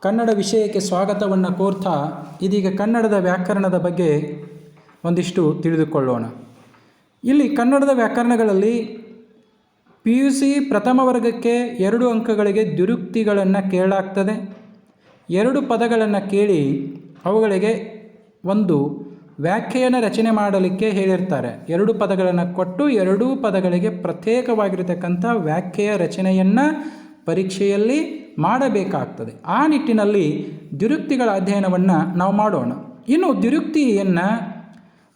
ಕನ್ನಡ ವಿಷಯಕ್ಕೆ ಸ್ವಾಗತವನ್ನು ಕೋರ್ತಾ ಇದೀಗ ಕನ್ನಡದ ವ್ಯಾಕರಣದ ಬಗ್ಗೆ ಒಂದಿಷ್ಟು ತಿಳಿದುಕೊಳ್ಳೋಣ. ಇಲ್ಲಿ ಕನ್ನಡದ ವ್ಯಾಕರಣಗಳಲ್ಲಿ ಪಿ ಯು ಸಿ ಪ್ರಥಮ ವರ್ಗಕ್ಕೆ ಎರಡು ಅಂಕಗಳಿಗೆ ದುರುಕ್ತಿಗಳನ್ನು ಕೇಳಲಾಗ್ತದೆ ಎರಡು ಪದಗಳನ್ನು ಕೇಳಿ ಅವುಗಳಿಗೆ ಒಂದು ವ್ಯಾಖ್ಯೆಯನ್ನು ರಚನೆ ಮಾಡಲಿಕ್ಕೆ ಹೇಳಿರ್ತಾರೆ. ಎರಡು ಪದಗಳನ್ನು ಕೊಟ್ಟು ಎರಡೂ ಪದಗಳಿಗೆ ಪ್ರತ್ಯೇಕವಾಗಿರತಕ್ಕಂಥ ವ್ಯಾಖ್ಯೆಯ ರಚನೆಯನ್ನು ಪರೀಕ್ಷೆಯಲ್ಲಿ ಮಾಡಬೇಕಾಗ್ತದೆ. ಆ ನಿಟ್ಟಿನಲ್ಲಿ ದುರುಕ್ತಿಗಳ ಅಧ್ಯಯನವನ್ನು ನಾವು ಮಾಡೋಣ. ಇನ್ನು ದುರುಕ್ತಿಯನ್ನು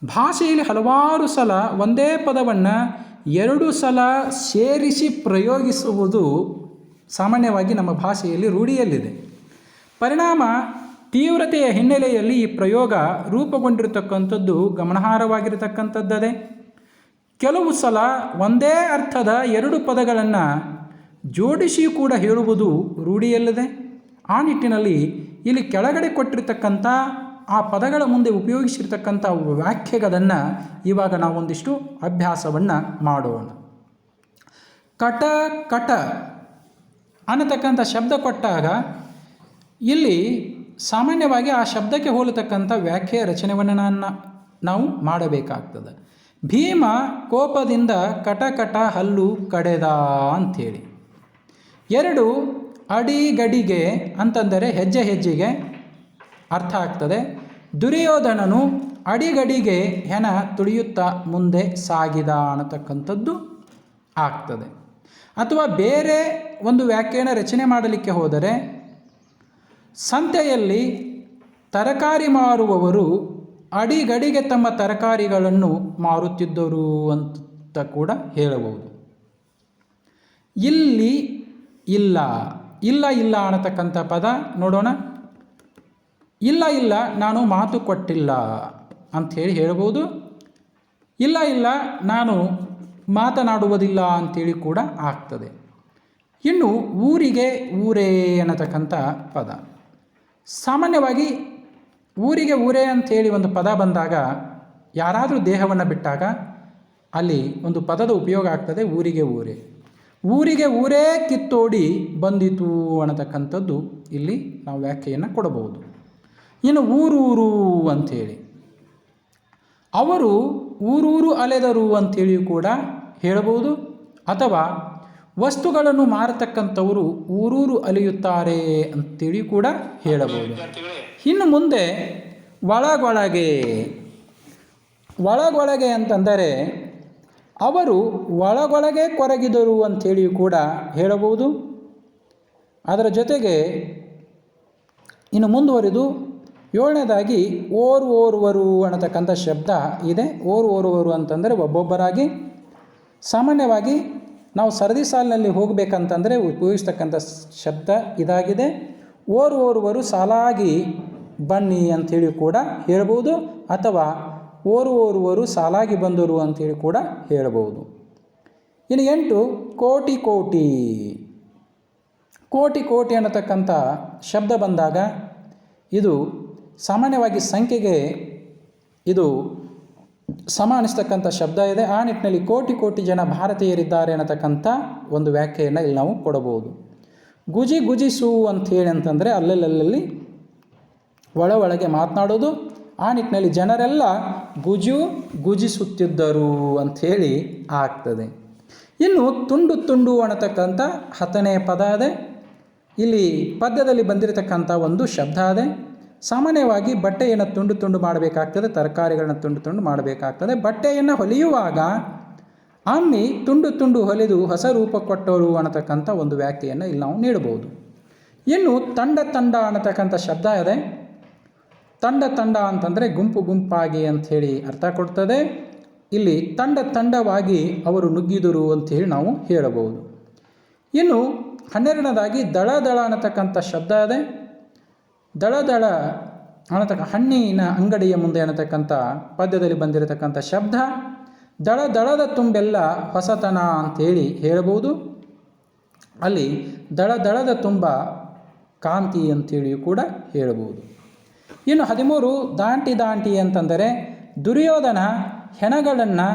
ಭಾಷೆಯಲ್ಲಿ ಹಲವಾರು ಸಲ ಒಂದೇ ಪದವನ್ನು ಎರಡು ಸಲ ಸೇರಿಸಿ ಪ್ರಯೋಗಿಸುವುದು ಸಾಮಾನ್ಯವಾಗಿ ನಮ್ಮ ಭಾಷೆಯಲ್ಲಿ ರೂಢಿಯಲ್ಲಿದೆ. ಪರಿಣಾಮ ತೀವ್ರತೆಯ ಹಿನ್ನೆಲೆಯಲ್ಲಿ ಈ ಪ್ರಯೋಗ ರೂಪುಗೊಂಡಿರತಕ್ಕಂಥದ್ದು ಗಮನಾರ್ಹವಾಗಿರತಕ್ಕಂಥದ್ದದೇ. ಕೆಲವು ಸಲ ಒಂದೇ ಅರ್ಥದ ಎರಡು ಪದಗಳನ್ನು ಜೋಡಿಸಿ ಕೂಡ ಹೇಳುವುದು ರೂಢಿಯಲ್ಲದೆ ಆ ನಿಟ್ಟಿನಲ್ಲಿ ಇಲ್ಲಿ ಕೆಳಗಡೆ ಕೊಟ್ಟಿರ್ತಕ್ಕಂಥ ಆ ಪದಗಳ ಮುಂದೆ ಉಪಯೋಗಿಸಿರ್ತಕ್ಕಂಥ ವ್ಯಾಖ್ಯೆಗಳನ್ನು ಇವಾಗ ನಾವೊಂದಿಷ್ಟು ಅಭ್ಯಾಸವನ್ನು ಮಾಡೋಣ. ಕಟ ಕಟ ಅನ್ನತಕ್ಕಂಥ ಶಬ್ದ ಕೊಟ್ಟಾಗ ಇಲ್ಲಿ ಸಾಮಾನ್ಯವಾಗಿ ಆ ಶಬ್ದಕ್ಕೆ ಹೋಲತಕ್ಕಂಥ ವ್ಯಾಖ್ಯೆಯ ರಚನೆಯನ್ನು ನಾನು ನಾವು ಮಾಡಬೇಕಾಗ್ತದೆ. ಭೀಮ ಕೋಪದಿಂದ ಕಟಕಟ ಹಲ್ಲು ಕಡೆದ ಅಂಥೇಳಿ. ಎರಡು ಅಡಿ ಗಡಿಗೆ ಅಂತಂದರೆ ಹೆಜ್ಜೆ ಹೆಜ್ಜೆಗೆ ಅರ್ಥ ಆಗ್ತದೆ. ದುರ್ಯೋಧನನು ಅಡಿಗಡಿಗೆ ಹೆಣ ತುಳಿಯುತ್ತಾ ಮುಂದೆ ಸಾಗಿದ ಅನ್ನತಕ್ಕಂಥದ್ದು ಆಗ್ತದೆ. ಅಥವಾ ಬೇರೆ ಒಂದು ವ್ಯಾಖ್ಯಾನ ರಚನೆ ಮಾಡಲಿಕ್ಕೆ ಹೋದರೆ, ಸಂತೆಯಲ್ಲಿ ತರಕಾರಿ ಮಾರುವವರು ಅಡಿಗಡಿಗೆ ತಮ್ಮ ತರಕಾರಿಗಳನ್ನು ಮಾರುತ್ತಿದ್ದರು ಅಂತ ಕೂಡ ಹೇಳಬಹುದು. ಇಲ್ಲಿ ಇಲ್ಲ ಇಲ್ಲ ಇಲ್ಲ ಅನ್ನತಕ್ಕಂಥ ಪದ ನೋಡೋಣ. ಇಲ್ಲ ಇಲ್ಲ, ನಾನು ಮಾತು ಕೊಟ್ಟಿಲ್ಲ ಅಂಥೇಳಿ ಹೇಳ್ಬೋದು. ಇಲ್ಲ ಇಲ್ಲ, ನಾನು ಮಾತನಾಡುವುದಿಲ್ಲ ಅಂಥೇಳಿ ಕೂಡ ಆಗ್ತದೆ. ಇನ್ನು ಊರಿಗೆ ಊರೇ ಅನ್ನತಕ್ಕಂಥ ಪದ. ಸಾಮಾನ್ಯವಾಗಿ ಊರಿಗೆ ಊರೇ ಅಂಥೇಳಿ ಒಂದು ಪದ ಬಂದಾಗ ಯಾರಾದರೂ ದೇಹವನ್ನು ಬಿಟ್ಟಾಗ ಅಲ್ಲಿ ಒಂದು ಪದದ ಉಪಯೋಗ ಆಗ್ತದೆ ಊರಿಗೆ ಊರೇ. ಊರಿಗೆ ಊರೇ ಕಿತ್ತೋಡಿ ಬಂದಿತು ಅನ್ನತಕ್ಕಂಥದ್ದು ಇಲ್ಲಿ ನಾವು ವ್ಯಾಖ್ಯೆಯನ್ನು ಕೊಡಬಹುದು. ಇನ್ನು ಊರೂರು ಅಂಥೇಳಿ. ಅವರು ಊರೂರು ಅಲೆದರು ಅಂಥೇಳಿಯೂ ಕೂಡ ಹೇಳಬಹುದು. ಅಥವಾ ವಸ್ತುಗಳನ್ನು ಮಾರತಕ್ಕಂಥವರು ಊರೂರು ಅಲೆಯುತ್ತಾರೆ ಅಂತೇಳಿ ಕೂಡ ಹೇಳಬಹುದು. ಇನ್ನು ಮುಂದೆ ಒಳಗೊಳಗೆ ಒಳಗೊಳಗೆ ಅಂತಂದರೆ ಅವರು ಒಳಗೊಳಗೆ ಕೊರಗಿದರು ಅಂಥೇಳಿಯೂ ಕೂಡ ಹೇಳಬಹುದು. ಅದರ ಜೊತೆಗೆ ಇನ್ನು ಮುಂದುವರಿದು ಏಳನೇದಾಗಿ ಓರ್ ಓರ್ವರು ಅನ್ನತಕ್ಕಂಥ ಶಬ್ದ ಇದೆ. ಓರ್ ಓರ್ವರು ಅಂತಂದರೆ ಒಬ್ಬೊಬ್ಬರಾಗಿ. ಸಾಮಾನ್ಯವಾಗಿ ನಾವು ಸರದಿ ಸಾಲಿನಲ್ಲಿ ಹೋಗಬೇಕಂತಂದರೆ ಉಪಯೋಗಿಸ್ತಕ್ಕಂಥ ಶಬ್ದ ಇದಾಗಿದೆ. ಓರ್ ಓರ್ವರು ಸಾಲಾಗಿ ಬನ್ನಿ ಅಂಥೇಳಿ ಕೂಡ ಹೇಳ್ಬೋದು ಅಥವಾ ಓರು ಓರುವರು ಸಾಲಾಗಿ ಬಂದರು ಅಂತೇಳಿ ಕೂಡ ಹೇಳಬಹುದು. ಇನ್ನು ಎಂಟು, ಕೋಟಿ ಕೋಟಿ. ಕೋಟಿ ಕೋಟಿ ಅನ್ನತಕ್ಕಂಥ ಶಬ್ದ ಬಂದಾಗ ಇದು ಸಾಮಾನ್ಯವಾಗಿ ಸಂಖ್ಯೆಗೆ ಇದು ಸಮ ಅನಿಸ್ತಕ್ಕಂಥ ಶಬ್ದ ಇದೆ. ಆ ನಿಟ್ಟಿನಲ್ಲಿ ಕೋಟಿ ಕೋಟಿ ಜನ ಭಾರತೀಯರಿದ್ದಾರೆ ಅನ್ನತಕ್ಕಂಥ ಒಂದು ವ್ಯಾಖ್ಯೆಯನ್ನು ಇಲ್ಲಿ ನಾವು ಕೊಡಬಹುದು. ಗುಜಿ ಗುಜಿಸು ಹೇಳಿ ಅಂತಂದರೆ ಅಲ್ಲಲ್ಲಲ್ಲಿ ಒಳ ಒಳಗೆ ಮಾತನಾಡೋದು ಆ ನಿಟ್ಟಿನಲ್ಲಿ ಜನರೆಲ್ಲ ಗುಜು ಗುಜಿಸುತ್ತಿದ್ದರು ಅಂಥೇಳಿ ಆಗ್ತದೆ. ಇನ್ನು ತುಂಡು ತುಂಡು ಅನ್ನತಕ್ಕಂಥ ಹತ್ತನೇ ಪದ ಅದೆ. ಇಲ್ಲಿ ಪದ್ಯದಲ್ಲಿ ಬಂದಿರತಕ್ಕಂಥ ಒಂದು ಶಬ್ದ ಅದೆ. ಸಾಮಾನ್ಯವಾಗಿ ಬಟ್ಟೆಯನ್ನು ತುಂಡು ತುಂಡು ಮಾಡಬೇಕಾಗ್ತದೆ, ತರಕಾರಿಗಳನ್ನ ತುಂಡು ತುಂಡು ಮಾಡಬೇಕಾಗ್ತದೆ. ಬಟ್ಟೆಯನ್ನು ಹೊಲಿಯುವಾಗ ಅಮ್ಮಿ ತುಂಡು ತುಂಡು ಹೊಲಿದು ಹೊಸ ರೂಪ ಕೊಟ್ಟರು ಅನ್ನತಕ್ಕಂಥ ಒಂದು ವ್ಯಾಖ್ಯೆಯನ್ನು ಇಲ್ಲಿ ನಾವು ನೀಡಬಹುದು. ಇನ್ನು ತಂಡ ತಂಡ ಅನ್ನತಕ್ಕಂಥ ಶಬ್ದ ಇದೆ ತಂಡ ತಂಡ ಅಂತಂದರೆ ಗುಂಪು ಗುಂಪಾಗಿ ಅಂಥೇಳಿ ಅರ್ಥ ಕೊಡ್ತದೆ. ಇಲ್ಲಿ ತಂಡ ತಂಡವಾಗಿ ಅವರು ನುಗ್ಗಿದರು ಅಂಥೇಳಿ ನಾವು ಹೇಳಬಹುದು. ಇನ್ನು ಹನ್ನೆರಡನೇದಾಗಿ ದಳ ದಳ ಅನ್ನತಕ್ಕಂಥ ಶಬ್ದ ಇದೆ ದಳ ದಳ ಅನ್ನತಕ್ಕ ಹಣ್ಣಿನ ಅಂಗಡಿಯ ಮುಂದೆ ಅನ್ನತಕ್ಕಂಥ ಪದ್ಯದಲ್ಲಿ ಬಂದಿರತಕ್ಕಂಥ ಶಬ್ದ. ದಳ ದಳದ ತುಂಬೆಲ್ಲ ಹೊಸತನ ಅಂಥೇಳಿ ಹೇಳಬಹುದು. ಅಲ್ಲಿ ದಳ ದಳದ ತುಂಬ ಕಾಂತಿ ಅಂಥೇಳಿಯೂ ಕೂಡ ಹೇಳಬಹುದು. ಇನ್ನು ಹದಿಮೂರು ದಾಂಟಿ ದಾಂಟಿ ಅಂತಂದರೆ ದುರ್ಯೋಧನ ಹೆಣಗಳನ್ನು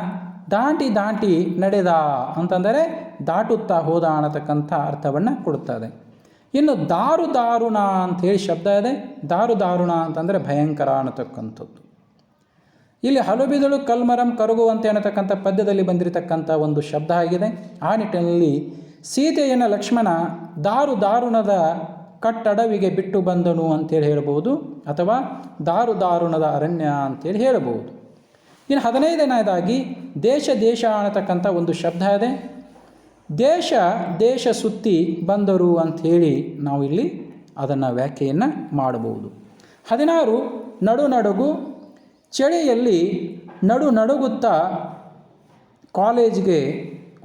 ದಾಂಟಿ ದಾಂಟಿ ನಡೆದ ಅಂತಂದರೆ ದಾಟುತ್ತಾ ಹೋದ ಅನ್ನತಕ್ಕಂಥ ಅರ್ಥವನ್ನು ಕೊಡುತ್ತದೆ. ಇನ್ನು ದಾರು ದಾರುಣ ಅಂಥೇಳಿ ಶಬ್ದ ಇದೆ. ದಾರು ದಾರುಣ ಅಂತಂದರೆ ಭಯಂಕರ ಅನ್ನತಕ್ಕಂಥದ್ದು. ಇಲ್ಲಿ ಹಲುಬಿದಳು ಕಲ್ಮರಂ ಕರಗುವಂತೆ ಅನ್ನತಕ್ಕಂಥ ಪದ್ಯದಲ್ಲಿ ಬಂದಿರತಕ್ಕಂಥ ಒಂದು ಶಬ್ದ ಆಗಿದೆ. ಆ ನಿಟ್ಟಿನಲ್ಲಿ ಸೀತೆಯನ್ನು ಲಕ್ಷ್ಮಣ ದಾರು ದಾರುಣದ ಕಟ್ಟಡವಿಗೆ ಬಿಟ್ಟು ಬಂದನು ಅಂತೇಳಿ ಹೇಳ್ಬೋದು, ಅಥವಾ ದಾರು ದಾರುಣದ ಅರಣ್ಯ ಅಂತೇಳಿ ಹೇಳ್ಬೋದು. ಇನ್ನು ಹದಿನೈದನೇದಾಗಿ ದೇಶ ದೇಶ ಅನ್ನತಕ್ಕಂಥ ಒಂದು ಶಬ್ದ ಇದೆ. ದೇಶ ದೇಶ ಸುತ್ತಿ ಬಂದರು ಅಂಥೇಳಿ ನಾವು ಇಲ್ಲಿ ಅದನ್ನು ವ್ಯಾಖ್ಯೆಯನ್ನು ಮಾಡಬಹುದು ಹದಿನಾರು, ನಡು ನಡುಗು, ಚಳಿಯಲ್ಲಿ ನಡು ನಡುಗುತ್ತಾ ಕಾಲೇಜಿಗೆ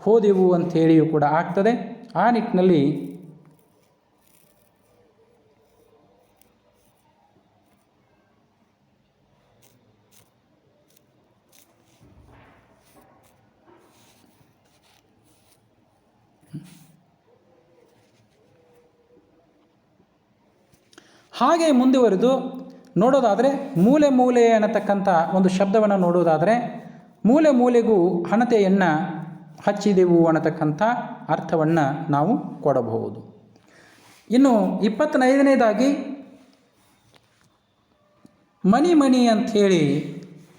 ಹೋದೆವು ಅಂಥೇಳಿಯೂ ಕೂಡ ಆಗ್ತದೆ. ಆ ನಿಟ್ಟಿನಲ್ಲಿ ಹಾಗೆ ಮುಂದುವರೆದು ನೋಡೋದಾದರೆ ಮೂಲೆ ಮೂಲೆ ಅನ್ನತಕ್ಕಂಥ ಒಂದು ಶಬ್ದವನ್ನು ನೋಡೋದಾದರೆ ಮೂಲೆ ಮೂಲೆಗೂ ಹಣತೆಯನ್ನು ಹಚ್ಚಿದೆವು ಅನ್ನತಕ್ಕಂಥ ಅರ್ಥವನ್ನು ನಾವು ಕೊಡಬಹುದು. ಇನ್ನು ಇಪ್ಪತ್ತೈದನೇದಾಗಿ ಮನಿ ಮನಿ ಅಂಥೇಳಿ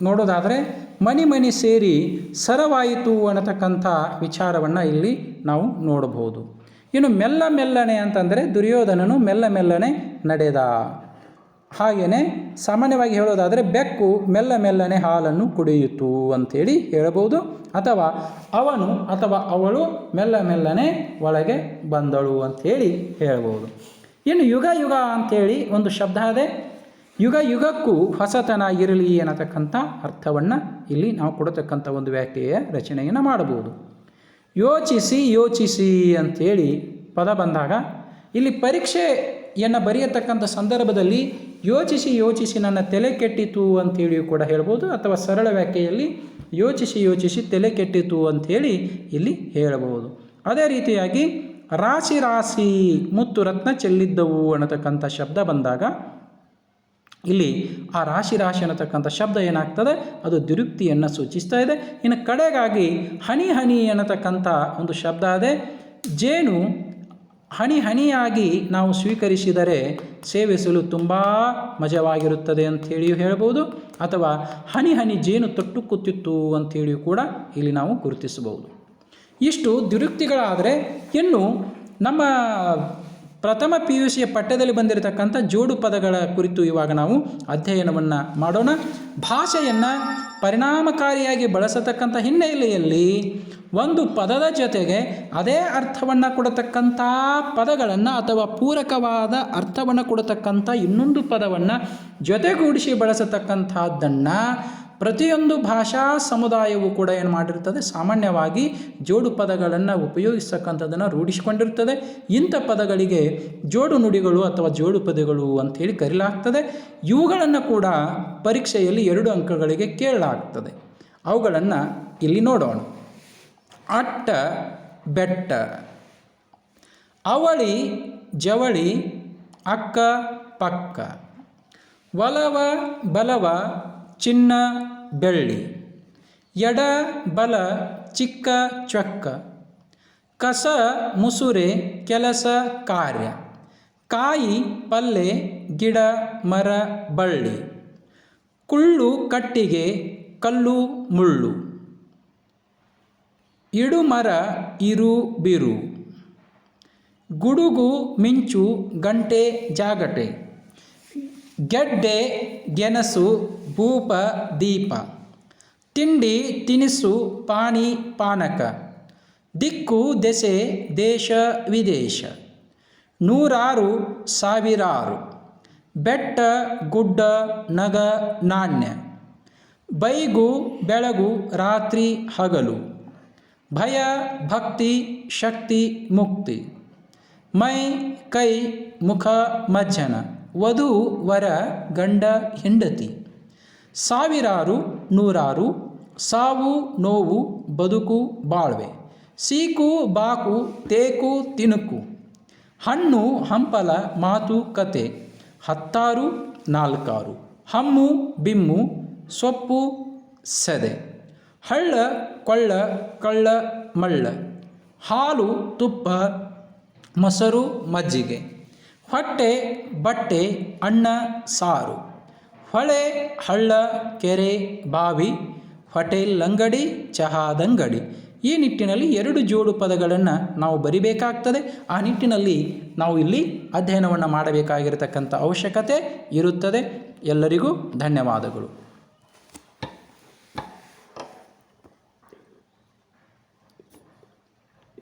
ನೋಡೋದಾದರೆ ಮನಿ ಮನಿ ಸೇರಿ ಸರವಾಯಿತು ಅನ್ನತಕ್ಕಂಥ ವಿಚಾರವನ್ನು ಇಲ್ಲಿ ನಾವು ನೋಡಬಹುದು. ಇನ್ನು ಮೆಲ್ಲ ಮೆಲ್ಲನೆ ಅಂತಂದರೆ ದುರ್ಯೋಧನನು ಮೆಲ್ಲ ಮೆಲ್ಲನೆ ನಡೆದ. ಹಾಗೆಯೇ ಸಾಮಾನ್ಯವಾಗಿ ಹೇಳೋದಾದರೆ ಬೆಕ್ಕು ಮೆಲ್ಲ ಮೆಲ್ಲನೆ ಹಾಲನ್ನು ಕುಡಿಯಿತು ಅಂಥೇಳಿ ಹೇಳಬಹುದು. ಅಥವಾ ಅವನು ಅಥವಾ ಅವಳು ಮೆಲ್ಲ ಮೆಲ್ಲನೆ ಒಳಗೆ ಬಂದಳು ಅಂಥೇಳಿ ಹೇಳಬಹುದು. ಇನ್ನು ಯುಗ ಯುಗ ಅಂಥೇಳಿ ಒಂದು ಶಬ್ದ ಇದೆ. ಯುಗ ಯುಗಕ್ಕೂ ಹೊಸತನ ಇರಲಿ ಅನ್ನತಕ್ಕಂಥ ಅರ್ಥವನ್ನು ಇಲ್ಲಿ ನಾವು ಕೊಡತಕ್ಕಂಥ ಒಂದು ವ್ಯಾಖ್ಯೆಯ ರಚನೆಯನ್ನು ಮಾಡಬಹುದು. ಯೋಚಿಸಿ ಯೋಚಿಸಿ ಅಂಥೇಳಿ ಪದ ಬಂದಾಗ ಇಲ್ಲಿ ಪರೀಕ್ಷೆಯನ್ನು ಬರೆಯತಕ್ಕಂಥ ಸಂದರ್ಭದಲ್ಲಿ ಯೋಚಿಸಿ ಯೋಚಿಸಿ ನನ್ನ ತಲೆ ಕೆಟ್ಟಿತು ಅಂತೇಳಿಯೂ ಕೂಡ ಹೇಳ್ಬೋದು, ಅಥವಾ ಸರಳ ವ್ಯಾಖ್ಯೆಯಲ್ಲಿ ಯೋಚಿಸಿ ಯೋಚಿಸಿ ತಲೆ ಕೆಟ್ಟಿತು ಅಂಥೇಳಿ ಇಲ್ಲಿ ಹೇಳಬಹುದು. ಅದೇ ರೀತಿಯಾಗಿ ರಾಶಿ ರಾಶಿ ಮುತ್ತು ರತ್ನ ಚೆಲ್ಲಿದ್ದವು ಅನ್ನತಕ್ಕಂಥ ಶಬ್ದ ಬಂದಾಗ ಇಲ್ಲಿ ಆ ರಾಶಿ ರಾಶಿ ಅನ್ನತಕ್ಕಂಥ ಶಬ್ದ ಏನಾಗ್ತದೆ? ಅದು ದುರುಕ್ತಿಯನ್ನು ಸೂಚಿಸ್ತಾ ಇದೆ. ಇನ್ನು ಕಡೆಗಾಗಿ ಹನಿ ಹನಿ ಅನ್ನತಕ್ಕಂಥ ಒಂದು ಶಬ್ದ ಅದೇ. ಜೇನು ಹನಿ ಹಣಿಯಾಗಿ ನಾವು ಸ್ವೀಕರಿಸಿದರೆ ಸೇವಿಸಲು ತುಂಬ ಮಜವಾಗಿರುತ್ತದೆ ಅಂಥೇಳಿಯೂ ಹೇಳಬಹುದು ಅಥವಾ ಹನಿ ಹನಿ ಜೇನು ತೊಟ್ಟು ಕೂತಿತ್ತು ಅಂಥೇಳಿಯೂ ಕೂಡ ಇಲ್ಲಿ ನಾವು ಗುರುತಿಸಬಹುದು. ಇಷ್ಟು ದುರುಕ್ತಿಗಳಾದರೆ ಇನ್ನು ನಮ್ಮ ಪ್ರಥಮ ಪಿ ಯು ಸಿಯ ಪಠ್ಯದಲ್ಲಿ ಬಂದಿರತಕ್ಕಂಥ ಜೋಡು ಪದಗಳ ಕುರಿತು ಇವಾಗ ನಾವು ಅಧ್ಯಯನವನ್ನು ಮಾಡೋಣ. ಭಾಷೆಯನ್ನು ಪರಿಣಾಮಕಾರಿಯಾಗಿ ಬಳಸತಕ್ಕಂಥ ಹಿನ್ನೆಲೆಯಲ್ಲಿ ಒಂದು ಪದದ ಜೊತೆಗೆ ಅದೇ ಅರ್ಥವನ್ನು ಕೊಡತಕ್ಕಂಥ ಪದಗಳನ್ನು ಅಥವಾ ಪೂರಕವಾದ ಅರ್ಥವನ್ನು ಕೊಡತಕ್ಕಂಥ ಇನ್ನೊಂದು ಪದವನ್ನು ಜೊತೆಗೂಡಿಸಿ ಬಳಸತಕ್ಕಂಥದ್ದನ್ನು ಪ್ರತಿಯೊಂದು ಭಾಷಾ ಸಮುದಾಯವು ಕೂಡ ಏನು ಮಾಡಿರ್ತದೆ? ಸಾಮಾನ್ಯವಾಗಿ ಜೋಡು ಪದಗಳನ್ನು ಉಪಯೋಗಿಸ್ತಕ್ಕಂಥದ್ದನ್ನು ರೂಢಿಸಿಕೊಂಡಿರ್ತದೆ. ಇಂಥ ಪದಗಳಿಗೆ ಜೋಡು ನುಡಿಗಳು ಅಥವಾ ಜೋಡು ಪದಗಳು ಅಂಥೇಳಿ ಕರೀಲಾಗ್ತದೆ. ಇವುಗಳನ್ನು ಕೂಡ ಪರೀಕ್ಷೆಯಲ್ಲಿ ಎರಡು ಅಂಕಗಳಿಗೆ ಕೇಳಲಾಗ್ತದೆ. ಅವುಗಳನ್ನು ಇಲ್ಲಿ ನೋಡೋಣ. ಅಟ್ಟ, ಬೆಟ್ಟ. ಅವಳಿ, ಜವಳಿ, ಅಕ್ಕ, ಪಕ್ಕ. ಒಲವ ಬಲವ, ಚಿನ್ನ, ಬೆಳ್ಳಿ. ಎಡ, ಬಲ, ಚಿಕ್ಕ, ಚೊಕ್ಕ. ಕಸ, ಮುಸುರೆ, ಕೆಲಸ, ಕಾರ್ಯ. ಕಾಯಿ, ಪಲ್ಲೆ, ಗಿಡ, ಮರ, ಬಳ್ಳಿ. ಕುಳ್ಳು, ಕಟ್ಟಿಗೆ, ಕಲ್ಲು, ಮುಳ್ಳು. ಇಡು ಮರ ಇರು ಬಿರು. ಗುಡುಗು ಮಿಂಚು ಗಂಟೆ ಜಾಗಟೆ. ಗೆಡ್ಡೆ ಗೆಣಸು ಭೂಪ ದೀಪ. ತಿಂಡಿ ತಿನಿಸು ಪಾಣಿ ಪಾನಕ. ದಿಕ್ಕು ದೆಸೆ ದೇಶ ವಿದೇಶ. ನೂರಾರು ಸಾವಿರಾರು. ಬೆಟ್ಟ ಗುಡ್ಡ ನಗ ನಾಣ್ಯ. ಬೈಗು ಬೆಳಗು ರಾತ್ರಿ ಹಗಲು. ಭಯ, ಭಕ್ತಿ, ಶಕ್ತಿ, ಮುಕ್ತಿ. ಮೈ, ಕೈ, ಮುಖ, ಮಜ್ಜನ. ವಧು, ವರ, ಗಂಡ, ಹೆಂಡತಿ. ಸಾವಿರಾರು, ನೂರಾರು. ಸಾವು, ನೋವು, ಬದುಕು, ಬಾಳ್ವೆ. ಸೀಕು, ಬಾಕು, ತೇಕು, ತಿನುಕು. ಹಣ್ಣು, ಹಂಪಲ, ಮಾತು, ಕತೆ. ಹತ್ತಾರು, ನಾಲ್ಕಾರು. ಹಮ್ಮು, ಬಿಮ್ಮು, ಸೊಪ್ಪು, ಸೆದೆ. ಹಳ್ಳ, ಕೊಳ್ಳ, ಕಳ್ಳ, ಮಳ್ಳ. ಹಾಲು, ತುಪ್ಪ, ಮೊಸರು, ಮಜ್ಜಿಗೆ. ಹೊಟ್ಟೆ, ಬಟ್ಟೆ ಅಣ್ಣ ಸಾರು. ಹೊಳೆ, ಹಳ್ಳ, ಕೆರೆ, ಬಾವಿ. ಹೋಟೆಲ್, ಅಂಗಡಿ ಚಹಾದಂಗಡಿ ಈ ನಿಟ್ಟಿನಲ್ಲಿ ಎರಡು ಜೋಡು ಪದಗಳನ್ನು ನಾವು ಬರಿಬೇಕಾಗ್ತದೆ. ಆ ನಿಟ್ಟಿನಲ್ಲಿ ನಾವು ಇಲ್ಲಿ ಅಧ್ಯಯನವನ್ನು ಮಾಡಬೇಕಾಗಿರತಕ್ಕಂಥ ಅವಶ್ಯಕತೆ ಇರುತ್ತದೆ. ಎಲ್ಲರಿಗೂ ಧನ್ಯವಾದಗಳು.